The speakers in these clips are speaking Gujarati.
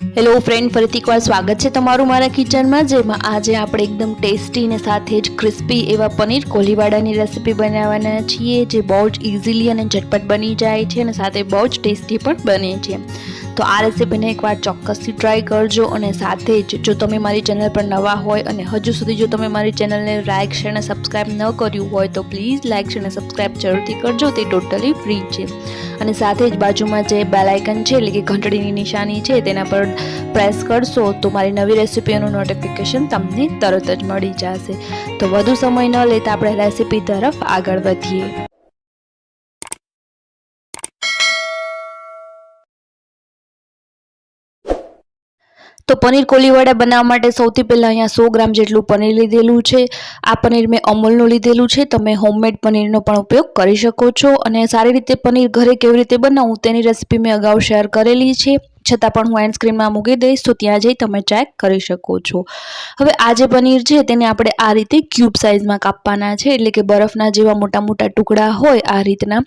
હેલો ફ્રેન્ડ ફરીથી એકવાર સ્વાગત છે તમારું મારા કિચનમાં, જેમાં આજે આપણે એકદમ ટેસ્ટી ને સાથે જ ક્રિસ્પી એવા પનીર કોલીવાડાની રેસીપી બનાવવાના છીએ, જે બહુ જ ઇઝીલી અને ઝટપટ બની જાય છે અને સાથે બહુ જ ટેસ્ટી પણ બને છે. તો આ રેસીપીને એકવાર ચોક્કસથી ટ્રાય કરજો અને સાથે જ જો તમે મારી ચેનલ પર નવા હોય અને હજુ સુધી જો તમે મારી ચેનલને લાઇક શેર અને સબસ્ક્રાઈબ ન કર્યું હોય તો પ્લીઝ લાઇક શેર અને સબસ્ક્રાઈબ જરૂરથી કરજો. તે ટોટલી ફ્રી છે. અને સાથે જ બાજુમાં જે બેલાઇકન છે, એટલે કે ઘંટડીની નિશાની છે, તેના પર પ્રેસ કરશો તો મારી નવી રેસીપીઓનું નોટિફિકેશન તમને તરત જ મળી જશે. તો વધુ સમય ન લેતા આપણે રેસીપી તરફ આગળ વધીએ. તો પનીર કોલીવાડા બનાવવા માટે સૌથી પહેલાં અહીંયા સો ગ્રામ જેટલું પનીર લીધેલું છે. આ પનીર મેં અમૂલનું લીધેલું છે. તમે હોમમેડ પનીરનો પણ ઉપયોગ કરી શકો છો અને સારી રીતે પનીર ઘરે કેવી રીતે બનાવવું તેની રેસીપી મેં અગાઉ શેર કરેલી છે. છતાં પણ હું એન્ડ સ્ક્રીનમાં મૂકી દઈશ, તો ત્યાં જઈ તમે ચેક કરી શકો છો. હવે આ જે પનીર છે, તેને આપણે આ રીતે ક્યુબ સાઇઝમાં કાપવાના છે, એટલે કે બરફના જેવા મોટા મોટા ટુકડા હોય આ રીતના,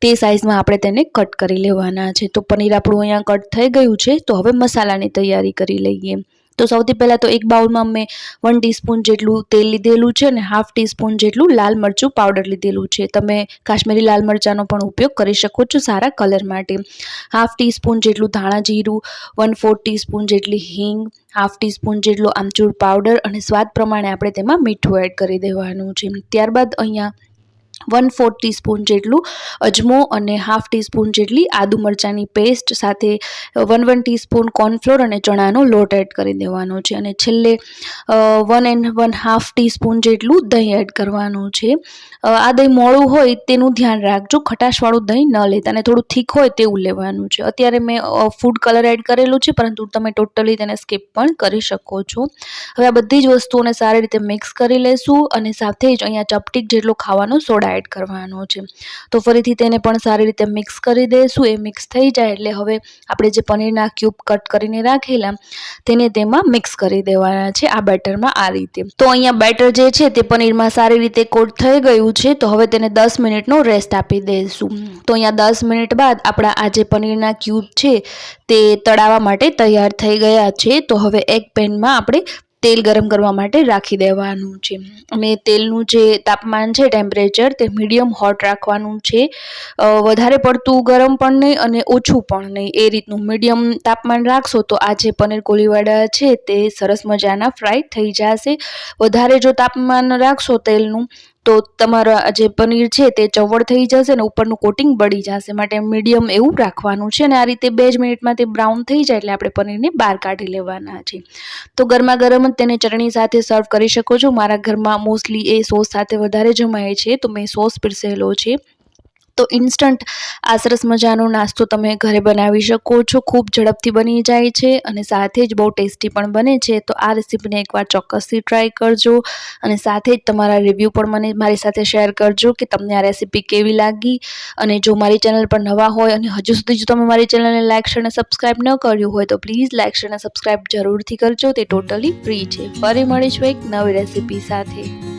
તે સાઇઝમાં આપણે તેને કટ કરી લેવાના છે. તો પનીર આપણું અહીંયા કટ થઈ ગયું છે, તો હવે મસાલાની તૈયારી કરી લઈએ. તો સૌથી પહેલાં તો એક બાઉલમાં મેં વન ટીસ્પૂન જેટલું તેલ લીધેલું છે અને હાફ ટીસ્પૂન જેટલું લાલ મરચું પાવડર લીધેલું છે. તમે કાશ્મીરી લાલ મરચાંનો પણ ઉપયોગ કરી શકો છો સારા કલર માટે. હાફ ટીસ્પૂન જેટલું ધાણા જીરું વન ફોર્થ ટીસ્પૂન જેટલી હિંગ હાફ ટીસ્પૂન જેટલો આમચૂર પાવડર અને સ્વાદ પ્રમાણે આપણે તેમાં મીઠું એડ કરી દેવાનું છે. ત્યારબાદ અહીંયા વન ફોર ટીસ્પૂન જેટલું અજમો અને હાફ ટીસ્પૂન જેટલી આદુ મરચાંની પેસ્ટ સાથે વન વન ટીસ્પૂન કોર્નફ્લોર અને ચણાનો લોટ એડ કરી દેવાનો છે. અને છેલ્લે one and one half teaspoon જેટલું દહીં એડ કરવાનું છે. આ દહીં મોળું હોય તેનું ધ્યાન રાખજો. ખટાશવાળું દહીં ન લેતા અને થોડું થીક હોય તેવું લેવાનું છે. અત્યારે મેં ફૂડ કલર એડ કરેલું છે, પરંતુ તમે ટોટલી તેને સ્કીપ પણ કરી શકો છો. હવે આ બધી જ વસ્તુઓને સારી રીતે મિક્સ કરી લેશું અને સાથે જ અહીંયા ચપટીક જેટલો ખાવાનો સોડા એડ કરવાનો છે. તો ફરીથી તેને પણ સારી રીતે મિક્સ કરી દઈશું. એ મિક્સ થઈ જાય એટલે હવે આપણે જે પનીરના ક્યુબ કટ કરીને રાખેલા, તેને તેમાં મિક્સ કરી દેવાના છે આ બેટરમાં આ રીતે. તો અહીંયા બેટર જે છે તે પનીરમાં સારી રીતે કોટ થઈ ગયું છે. તો હવે તેને દસ મિનિટનો રેસ્ટ આપી દઈશું. તો અહીંયા દસ મિનિટ બાદ આપણા આ જે પનીરના ક્યુબ છે તે તળાવવા માટે તૈયાર થઈ ગયા છે. તો હવે એક પેનમાં આપણે તેલ ગરમ કરવા માટે રાખી દેવાનું છે. અને તેલનું જે તાપમાન છે ટેમ્પરેચર તે મીડિયમ હોટ રાખવાનું છે. વધારે પડતું ગરમ પણ નહીં અને ઓછું પણ નહીં. એ રીતનું મીડિયમ તાપમાન રાખશો તો આ જે પનીર કોલીવાડા છે, તે સરસ મજાના ફ્રાય થઈ જશે. વધારે જો તાપમાન રાખશો તેલનું તો તમારા જે પનીર છે તે ચવડ થઈ જશે ને ઉપરનું કોટિંગ બળી જશે. માટે મીડિયમ એવું રાખવાનું છે અને આ રીતે બે જ મિનિટમાં તે બ્રાઉન થઈ જાય એટલે આપણે પનીરને બહાર કાઢી લેવાના છે. તો ગરમા ગરમ જ તેને ચટણી સાથે સર્વ કરી શકો છો. મારા ઘરમાં મોસ્ટલી એ સોસ સાથે વધારે જમાય છે. તો મેં સોસ પીરસેલો છે. તો ઇન્સ્ટન્ટ આ સરસ મજાનો નાસ્તો તમે ઘરે બનાવી શકો છો. ખૂબ ઝડપથી બની જાય છે અને સાથે જ બહુ ટેસ્ટી પણ બને છે. તો આ રેસીપીને એકવાર ચોક્કસથી ટ્રાય કરજો અને સાથે જ તમારા રિવ્યૂ પણ મને મારી સાથે શેર કરજો કે તમને આ રેસીપી કેવી લાગી અને જો મારી ચેનલ પર નવા હોય અને હજુ સુધી જો તમે મારી ચેનલને લાઇક શેર અને સબસ્ક્રાઈબ ન કર્યું હોય તો પ્લીઝ લાઇક શેર અને સબસ્ક્રાઈબ જરૂરથી કરજો. તે ટોટલી ફ્રી છે. ફરી મળીશું એક નવી રેસીપી સાથે.